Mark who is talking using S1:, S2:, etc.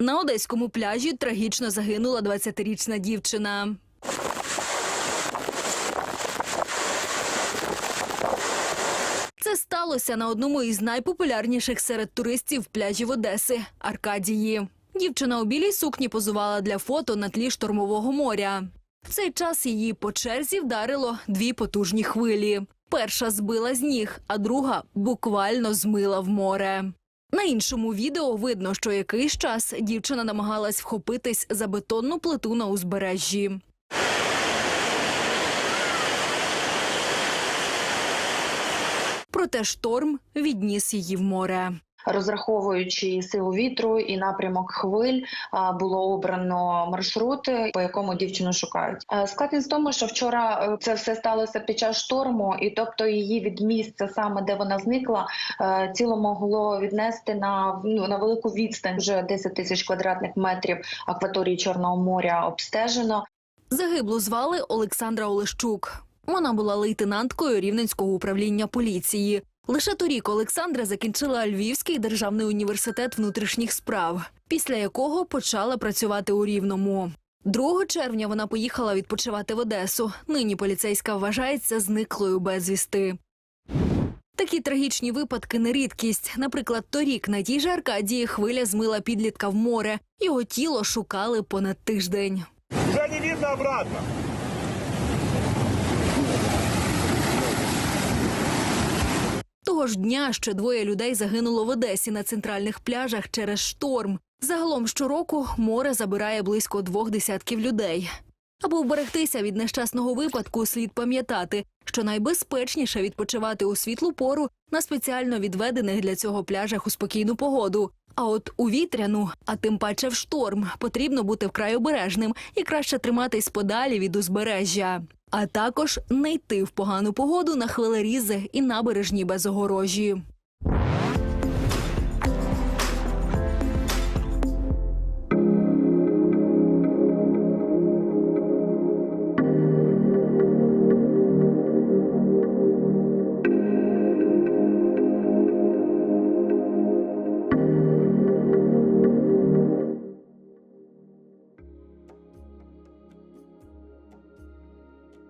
S1: На одеському пляжі трагічно загинула 20-річна дівчина. Це сталося на одному із найпопулярніших серед туристів пляжів Одеси Аркадії. Дівчина у білій сукні позувала для фото на тлі штормового моря. В цей час її по черзі вдарило дві потужні хвилі. Перша збила з ніг, а друга буквально змила в море. На іншому відео видно, що якийсь час дівчина намагалась вхопитись за бетонну плиту на узбережжі. Проте шторм відніс її в море.
S2: Розраховуючи силу вітру і напрямок хвиль, було обрано маршрут, по якому дівчину шукають. Е, Складність в тому, що вчора е, це все сталося під час шторму, і тобто її від місця, саме де вона зникла, е, тіло могло віднести на ну на велику відстань. Вже 10 тисяч квадратних метрів акваторії Чорного моря обстежено.
S1: Загиблу звали Олександра Олещук. Вона була лейтенанткою Рівненського управління поліції. Лише торік Олександра закінчила Львівський державний університет внутрішніх справ, після якого почала працювати у Рівному. 2 червня вона поїхала відпочивати в Одесу. Нині поліцейська вважається зниклою безвісти. Такі трагічні випадки не рідкість. Наприклад, торік на тій же Аркадії хвиля змила підлітка в море. Його тіло шукали понад тиждень.
S3: Уже не видно обратно.
S1: Того ж дня ще двоє людей загинуло в Одесі на центральних пляжах через шторм. Загалом щороку море забирає близько двох десятків людей. Аби вберегтися від нещасного випадку, слід пам'ятати, що найбезпечніше відпочивати у світлу пору на спеціально відведених для цього пляжах у спокійну погоду. А от у вітряну, а тим паче в шторм, потрібно бути вкрай обережним і краще триматись подалі від узбережжя. А також не йти в погану погоду на хвилерізи і набережні без огорожі.